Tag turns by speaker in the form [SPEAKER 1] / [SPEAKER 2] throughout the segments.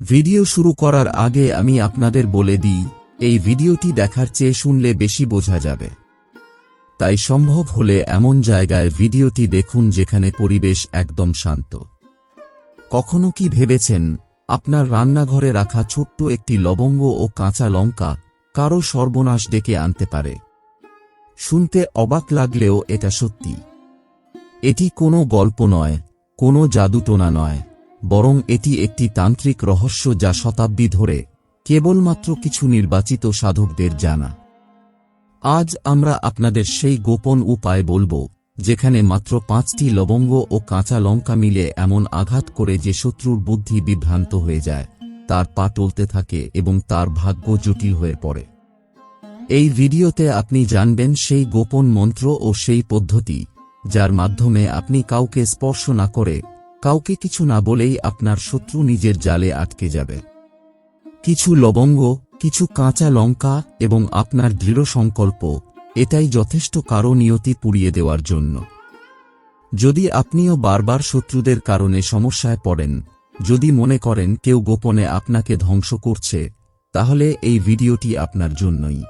[SPEAKER 1] Video শুরু করার আগে আমি আপনাদের বলে দিই, এই ভিডিওটি দেখার চেয়ে শুনলে বেশি বোঝা যাবে। তাই সম্ভব হলে এমন জায়গায় ভিডিওটি দেখুন যেখানে পরিবেশ একদম শান্ত। কখনো কি ভেবেছেন, আপনার রান্নাঘরে রাখা ছোট্ট একটি লবঙ্গ ও কাঁচা লঙ্কা কারও সর্বনাশ ডেকে আনতে পারে? শুনতে অবাক লাগলেও এটা সত্যি। এটি কোনো গল্প নয়, কোনো জাদুটোনা নয়। বরং এটি একটি তান্ত্রিক রহস্য যা শতাব্দী ধরে কেবলমাত্র কিছু নির্বাচিত সাধকদের জানা। আজ আমরা আপনাদের সেই গোপন উপায় বলব, যেখানে মাত্র পাঁচটি লবঙ্গ ও কাঁচা লঙ্কা মিলে এমন আঘাত করে যে শত্রুর বুদ্ধি বিভ্রান্ত হয়ে যায়, তার পা টলতে থাকে এবং তার ভাগ্য জটিল হয়ে পড়ে। এই ভিডিওতে আপনি জানবেন সেই গোপন মন্ত্র ও সেই পদ্ধতি, যার মাধ্যমে আপনি কাউকে স্পর্শ না করে কাউকে কিছু না বলেই আপনার শত্রু নিজের জালে আটকে যাবে। কিছু লবঙ্গ, কিছু কাঁচা লঙ্কা এবং আপনার দৃঢ় সংকল্প, এটাই যথেষ্ট কারও নিয়তি পুড়িয়ে দেওয়ার জন্য। যদি আপনিও বারবার শত্রুদের কারণে সমস্যায় পড়েন, যদি মনে করেন কেউ গোপনে আপনাকে ধ্বংস করছে, তাহলে এই ভিডিওটি আপনার জন্যই।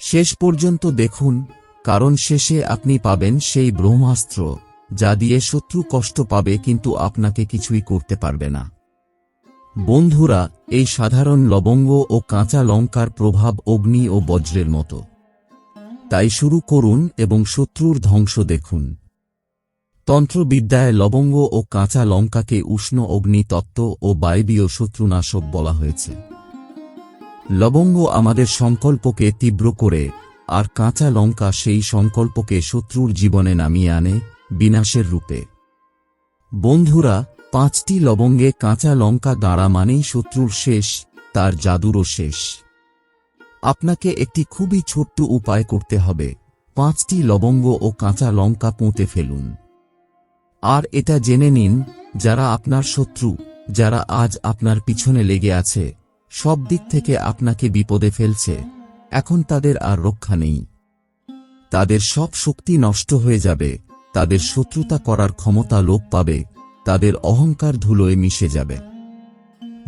[SPEAKER 1] শেষ পর্যন্ত দেখুন, কারণ শেষে আপনি পাবেন সেই ব্রহ্মাস্ত্র। যা দিয়ে শত্রু কষ্ট পাবে কিন্তু আপনাকে কিছুই করতে পারবে না। বন্ধুরা, এই সাধারণ লবঙ্গ ও কাঁচা লঙ্কার প্রভাব অগ্নি ও বজ্রের মতো। তাই শুরু করুন এবং শত্রুর ধ্বংস দেখুন। তন্ত্রবিদ্যায় লবঙ্গ ও কাঁচা লঙ্কাকে উষ্ণ অগ্নি তত্ত্ব ও বায়বীয় শত্রুনাশক বলা হয়েছে। লবঙ্গ আমাদের সংকল্পকে তীব্র করে, আর কাঁচা লঙ্কা সেই সংকল্পকে শত্রুর জীবনে নামিয়ে আনে বিনাশের রূপে। বন্ধুরা, পাঁচটি লবঙ্গে কাঁচা লঙ্কা দাঁড়া মানেই শত্রুর শেষ, তার জাদুরও শেষ। আপনাকে একটি খুবই ছোট্ট উপায় করতে হবে। পাঁচটি লবঙ্গ ও কাঁচা লঙ্কা পুঁতে ফেলুন। আর এটা জেনে নিন, যারা আপনার শত্রু, যারা আজ আপনার পিছনে লেগে আছে, সব দিক থেকে আপনাকে বিপদে ফেলছে। এখন তাদের আর রক্ষা নেই। তাদের সব শক্তি নষ্ট হয়ে যাবে। তাদের শত্রুতা করার ক্ষমতা লোপ পাবে, তাদের অহংকার ধুলোয় মিশে যাবে।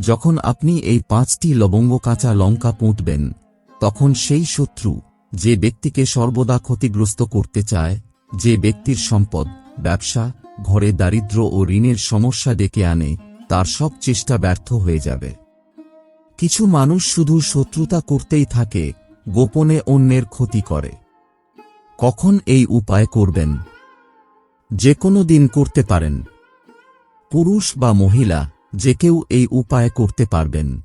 [SPEAKER 1] যখন আপনি এই পাঁচটি লবঙ্গ কাঁচা লঙ্কা পুঁতবেন, তখন সেই শত্রু যে ব্যক্তিকে সর্বদা ক্ষতিগ্রস্ত করতে চায়, যে ব্যক্তির সম্পদ, ব্যবসা, ঘরে দারিদ্র ও ঋণের সমস্যা ডেকে আনে, তার সব চেষ্টা ব্যর্থ হয়ে যাবে। কিছু মানুষ শুধু শত্রুতা করতেই থাকে, গোপনে অন্যের ক্ষতি করে। কখন এই উপায় করবেন? যে কোনো দিন করতে পারেন। পুরুষ বা মহিলা, যে কেউ এই উপায় করতে পারবেন।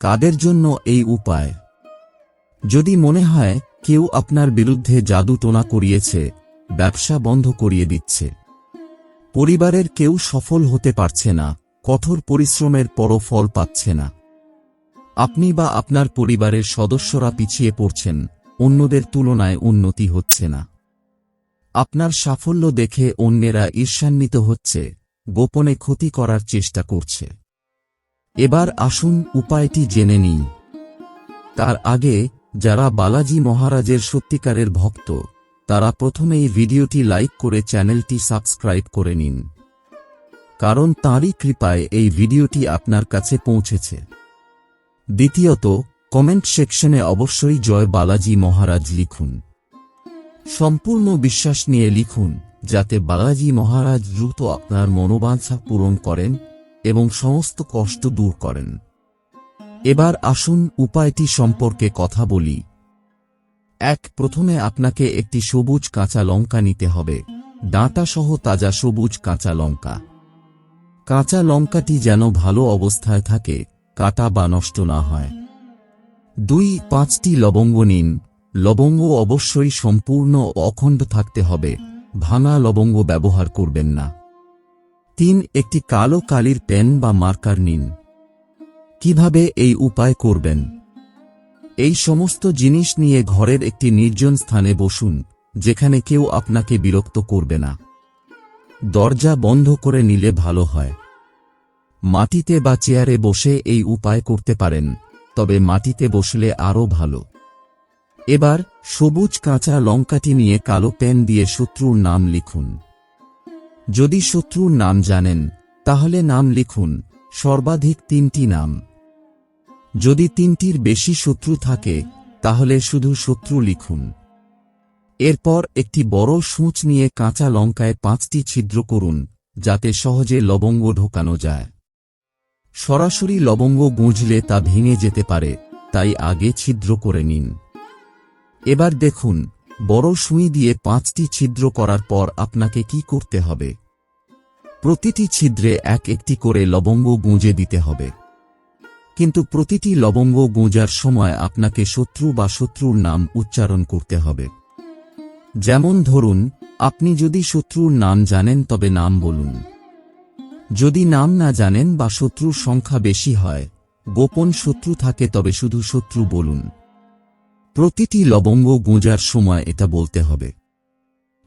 [SPEAKER 1] কাদের জন্য এই উপায়? যদি মনে হয়, কেউ আপনার বিরুদ্ধে জাদু টোনা করিয়েছে, ব্যবসা বন্ধ করিয়ে দিচ্ছে। পরিবারের কেউ সফল হতে পারছে না, কঠোর পরিশ্রমের পরও ফল পাচ্ছে না। আপনি বা আপনার পরিবারের সদস্যরা পিছিয়ে পড়ছেন, অন্যদের তুলনায় উন্নতি হচ্ছে না। আপনার সাফল্য দেখে অন্যেরা ঈর্ষান্বিত হচ্ছে, গোপনে ক্ষতি করার চেষ্টা করছে। এবার আসুন উপায়টি জেনে নিই। তার আগে, যারা বালাজি মহারাজের সত্যিকারের ভক্ত, তারা প্রথমেই ভিডিওটি লাইক করে চ্যানেলটি সাবস্ক্রাইব করে নিন। কারণ তাঁরই কৃপায় এই ভিডিওটি আপনার কাছে পৌঁছেছে। দ্বিতীয়ত, কমেন্ট সেকশনে অবশ্যই জয় বালাজি মহারাজ লিখুন। সম্পূর্ণ বিশ্বাস নিয়ে লিখুন, যাতে বালাজি মহারাজ দ্রুত আপনার মনোবাঞ্ছা পূরণ করেন এবং সমস্ত কষ্ট দূর করেন। এবার আসুন উপায়টি সম্পর্কে কথা বলি। এক, প্রথমে আপনাকে একটি সবুজ কাঁচা লঙ্কা নিতে হবে। ডাঁটা সহ তাজা সবুজ কাঁচা লঙ্কা। কাঁচা লঙ্কাটি যেন ভালো অবস্থায় থাকে, কাটা বা নষ্ট না হয়। দুই, পাঁচটি লবঙ্গ নিন। লবঙ্গ অবশ্যই সম্পূর্ণ অখণ্ড থাকতে হবে, ভাঙা লবঙ্গ ব্যবহার করবেন না। তিন, একটি কালো কালির পেন বা মার্কার নিন। কীভাবে এই উপায় করবেন? এই সমস্ত জিনিস নিয়ে ঘরের একটি নির্জন স্থানে বসুন, যেখানে কেউ আপনাকে বিরক্ত করবে না। দরজা বন্ধ করে নিলে ভালো হয়। মাটিতে বা চেয়ারে বসে এই উপায় করতে পারেন, তবে মাটিতে বসলে আরও ভালো। এবার সবুজ কাঁচা লঙ্কাটি নিয়ে কালো পেন দিয়ে শত্রুর নাম লিখুন। যদি শত্রুর নাম জানেন, তাহলে নাম লিখুন, সর্বাধিক তিনটি নাম। যদি তিনটির বেশি শত্রু থাকে, তাহলে শুধু শত্রু লিখুন। এরপর একটি বড় সূঁচ নিয়ে কাঁচা লঙ্কায় পাঁচটি ছিদ্র করুন, যাতে সহজে লবঙ্গ ঢোকানো যায়। সরাসরি লবঙ্গ গুঁজলে তা ভেঙে যেতে পারে, তাই আগে ছিদ্র করে নিন। এবার দেখুন, বড় সুই দিয়ে পাঁচটি ছিদ্র করার পর আপনাকে কি করতে হবে? প্রতিটি ছিদ্রে এক একটি করে লবঙ্গ গুঁজে দিতে হবে। কিন্তু প্রতিটি লবঙ্গ গুঁজার সময় আপনাকে শত্রু বা শত্রুর নাম উচ্চারণ করতে হবে। যেমন ধরুন, আপনি যদি শত্রুর নাম জানেন তবে নাম বলুন। যদি নাম না জানেন বা শত্রুর সংখ্যা বেশি হয়, গোপন শত্রু থাকে তবে শুধু শত্রু বলুন। প্রতিটি লবঙ্গ গুঁজার সময় এটা বলতে হবে।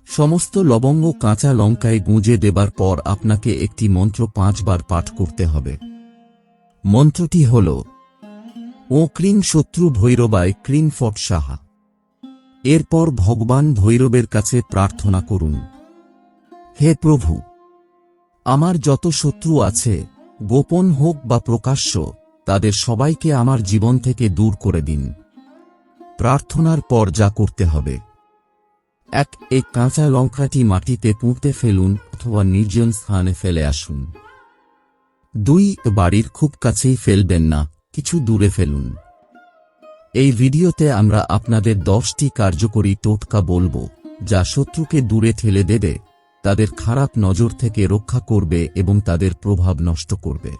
[SPEAKER 1] সমস্ত লবঙ্গ কাঁচা লঙ্কায় গুঁজে দেবার পর আপনাকে একটি মন্ত্র পাঁচবার পাঠ করতে হবে। মন্ত্রটি হল, ও ক্রিং শত্রু ভৈরবায় ক্রিং ফট সাহা। এরপর ভগবান ভৈরবের কাছে প্রার্থনা করুন। হে প্রভু, আমার যত শত্রু আছে, গোপন হোক বা প্রকাশ্য, তাদের সবাইকে আমার জীবন থেকে দূর করে দিন। প্রার্থনার পর যা করতে হবে। এক, এই কাঁচা লঙ্কাটি মাটিতে পুঁতে ফেলুন অথবা নির্জন স্থানে ফেলে আসুন। দুই, বাড়ির খুব কাছেই ফেলবেন না, কিছু দূরে ফেলুন। এই ভিডিওতে আমরা আপনাদের দশটি কার্যকরী টোটকা বলব, যা শত্রুকে দূরে ঠেলে দেবে, তাদের খারাপ নজর থেকে রক্ষা করবে এবং তাদের প্রভাব নষ্ট করবে।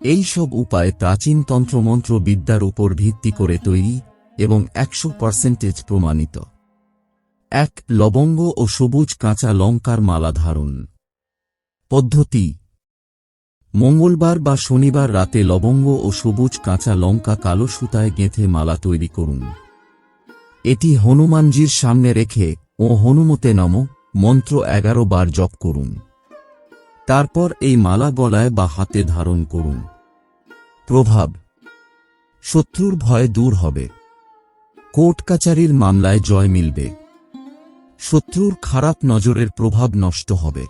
[SPEAKER 1] এই সব উপায় প্রাচীন তন্ত্রমন্ত্র বিদ্যার উপর ভিত্তি করে তৈরি এবং একশো পার্সেন্টেজ প্রমাণিত। এক, লবঙ্গ ও সবুজ কাঁচা লঙ্কার মালা ধারণ। পদ্ধতি, মঙ্গলবার বা শনিবার রাতে লবঙ্গ ও সবুজ কাঁচা লঙ্কা কালো সুতায় গেঁথে মালা তৈরি করুন। এটি হনুমানজির সামনে রেখে ও হনুমতে নম, মন্ত্র এগারো বার জপ করুন। তারপর এই মালা গলায় বা হাতে ধারণ করুন। প্রভাব, শত্রুর ভয় দূর হবে। কোর্ট কাচারির মামলায় জয় মিলবে। শত্রুর খারাপ নজরের প্রভাব নষ্ট হবে।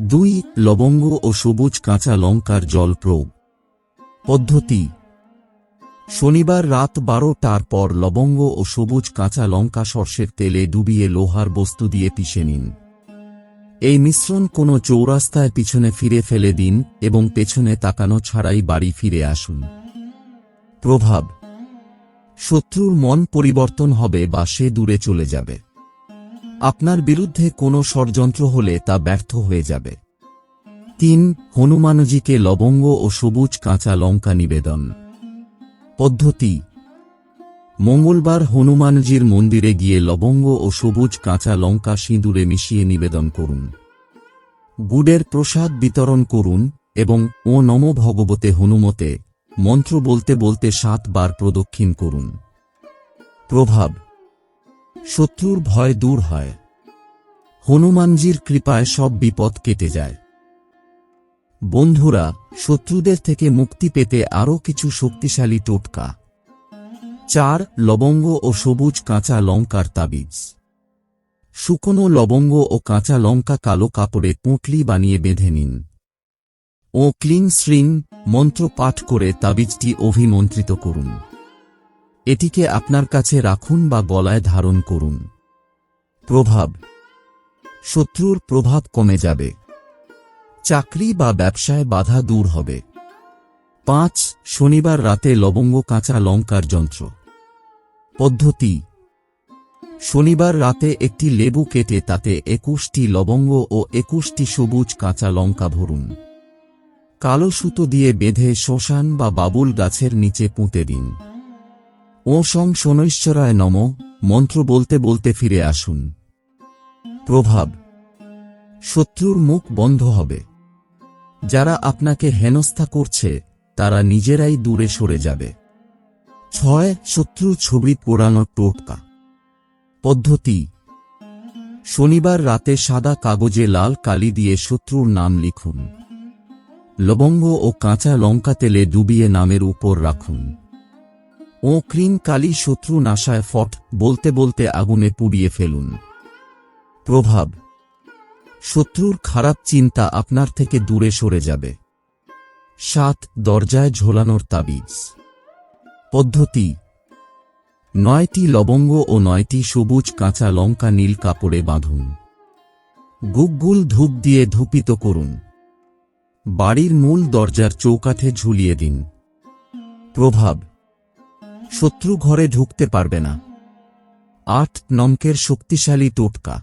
[SPEAKER 1] দুই, লবঙ্গ ও সবুজ কাঁচা লঙ্কার জল প্রয়োগ। পদ্ধতি, শনিবার রাত বারোটার পর লবঙ্গ ও সবুজ কাঁচা লঙ্কা সর্ষের তেলে ডুবিয়ে লোহার বস্তু দিয়ে পিষে নিন। এই মিশ্রণ কোনো চৌরাস্তায় পিছনে ফিরে ফেলে দিন এবং পেছনে তাকানো ছাড়াই বাড়ি ফিরে আসুন। প্রভাব শত্রুর মন পরিবর্তন হবে বা সে দূরে চলে যাবে। আপনার বিরুদ্ধে কোনো ষড়যন্ত্র হলে তা ব্যর্থ হয়ে যাবে। তিন, হনুমানজিকে লবঙ্গ ও সবুজ কাঁচা লঙ্কা নিবেদন। পদ্ধতি, মঙ্গলবার হনুমানজির মন্দিরে গিয়ে লবঙ্গ ও সবুজ কাঁচা লঙ্কা সিঁদুরে মিশিয়ে নিবেদন করুন। গুড়ের প্রসাদ বিতরণ করুন এবং ও নম ভগবতে হনুমতে মন্ত্র বলতে বলতে সাতবার প্রদক্ষিণ করুন। প্রভাব। শত্রুর ভয় দূর হয়। হনুমানজির কৃপায় সব বিপদ কেটে যায়। বন্ধুরা, শত্রুদের থেকে মুক্তি পেতে আরও কিছু শক্তিশালী টোটকা। চার, লবঙ্গ ও সবুজ কাঁচা লঙ্কার তাবিজ। শুকনো লবঙ্গ ও কাঁচা লঙ্কা কালো কাপড়ে পুঁটলি বানিয়ে বেঁধে নিন। ও ক্লিং শ্রিং মন্ত্র পাঠ করে তাবিজটি অভিমন্ত্রিত করুন। এটিকে আপনার কাছে রাখুন বা গলায় ধারণ করুন। প্রভাব। শত্রুর প্রভাব কমে যাবে। চাকরি বা ব্যবসায় বাধা দূর হবে। পাঁচ, শনিবার রাতে লবঙ্গ, কাঁচা লঙ্কার যন্ত্র। পদ্ধতি। শনিবার রাতে একটি লেবু কেটে তাতে একুশটি লবঙ্গ ও একুশটি সবুজ, কাঁচা লঙ্কা ভরুন। কালো সুতো দিয়ে বেঁধে শ্মশান বা বাবুল গাছের নিচে পুঁতে দিন। ও সং শনৈশ্বরায় নম, মন্ত্র বলতে বলতে ফিরে আসুন। প্রভাব। শত্রুর মুখ বন্ধ হবে। যারা আপনাকে হেনস্থা করছে, তারা নিজেরাই দূরে সরে যাবে। ছয়, শত্রু ছবি পোড়ানো টোটকা। পদ্ধতি। শনিবার রাতে সাদা কাগজে লাল কালি দিয়ে শত্রুর নাম লিখুন। লবঙ্গ ও কাঁচা লঙ্কা তেলে ডুবিয়ে নামের উপর রাখুন। ও ক্রিম কালি শত্রু নাশায় ফট, বলতে বলতে আগুনে পুড়িয়ে ফেলুন। প্রভাব। শত্রুর খারাপ চিন্তা আপনার থেকে দূরে সরে যাবে। সাত, দরজায় ঝোলানোর তাবিজ। পদ্ধতি। নয়টি লবঙ্গ ও নয়টি সবুজ কাঁচা লঙ্কা নীল কাপড়ে বাঁধুন। গুগগুল ধূপ দিয়ে ধূপিত করুন। বাড়ির মূল দরজার চৌকাঠে ঝুলিয়ে দিন। প্রভাব। শত্রু ঘরে ঢুকতে পারবে না। আট নমকের শক্তিশালী টোটকা।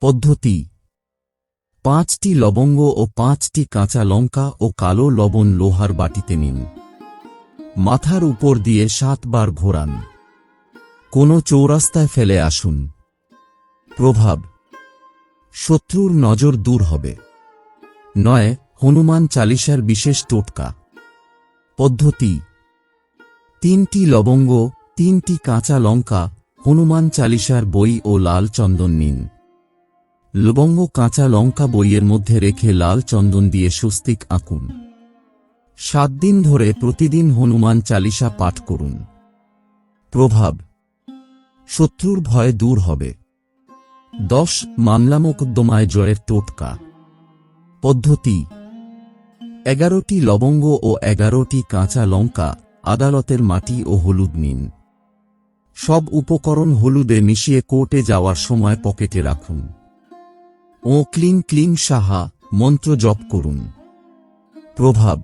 [SPEAKER 1] পদ্ধতি। পাঁচটি লবঙ্গ ও পাঁচটি কাঁচা লঙ্কা ও কালো লবণ লোহার বাটিতে নিন। মাথার উপর দিয়ে সাতবার ঘোরান। কোনো চৌরাস্তায় ফেলে আসুন। প্রভাব। শত্রুর নজর দূর হবে। নয় হনুমান চালিসার বিশেষ টোটকা। পদ্ধতি। তিনটি লবঙ্গ, তিনটি কাঁচা লঙ্কা, হনুমান চালিসার বই ও লাল চন্দন নিন। লবঙ্গ কাঁচা লঙ্কা বইয়ের মধ্যে রেখে লাল চন্দন দিয়ে স্বস্তিক আঁকুন। সাত দিন ধরে প্রতিদিন হনুমান চালিসা পাঠ করুন। প্রভাব। শত্রুর ভয় দূর হবে। দশ মামলা মোকদ্দমায় জয়ের টোটকা। পদ্ধতি। এগারোটি লবঙ্গ ও এগারোটি কাঁচা লঙ্কা, আদালতের মাটি ও হলুদ নিন। সব উপকরণ হলুদে মিশিয়ে কোর্টে যাওয়ার সময় পকেটে রাখুন। ও ক্লিং ক্লিং সাহা, মন্ত্র জপ করুন। প্রভাব,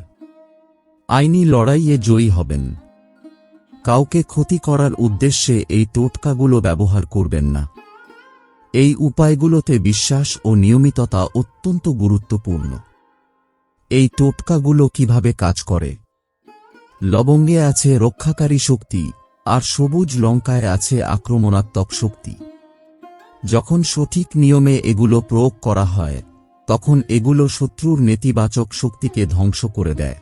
[SPEAKER 1] আইনি লড়াইয়ে জয়ী হবেন। কাউকে ক্ষতি করার উদ্দেশ্যে এই টোটকাগুলো ব্যবহার করবেন না। এই উপায়গুলোতে বিশ্বাস ও নিয়মিততা অত্যন্ত গুরুত্বপূর্ণ। এই টোটকাগুলো কীভাবে কাজ করে? লবঙ্গে আছে রক্ষাকারী শক্তি, আর সবুজ লঙ্কায় আছে আক্রমণাত্মক শক্তি। যখন সঠিক নিয়মে এগুলো প্রয়োগ করা হয়, তখন এগুলো শত্রুর নেতিবাচক শক্তিকে ধ্বংস করে দেয়।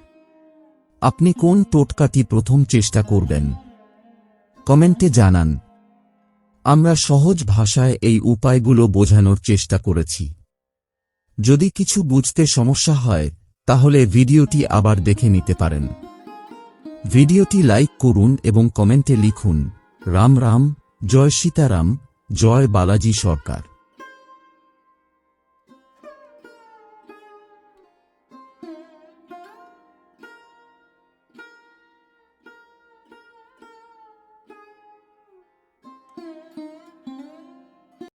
[SPEAKER 1] আপনি কোন টোটকাটি প্রথম চেষ্টা করবেন? কমেন্টে জানান। আমরা সহজ ভাষায় এই উপায়গুলো বোঝানোর চেষ্টা করেছি। যদি কিছু বুঝতে সমস্যা হয় তাহলে ভিডিওটি আবার দেখে নিতে পারেন। ভিডিওটি লাইক করুন এবং কমেন্টে লিখুন, রাম রাম, জয় সীতারাম, জয় বালাজি সরকার।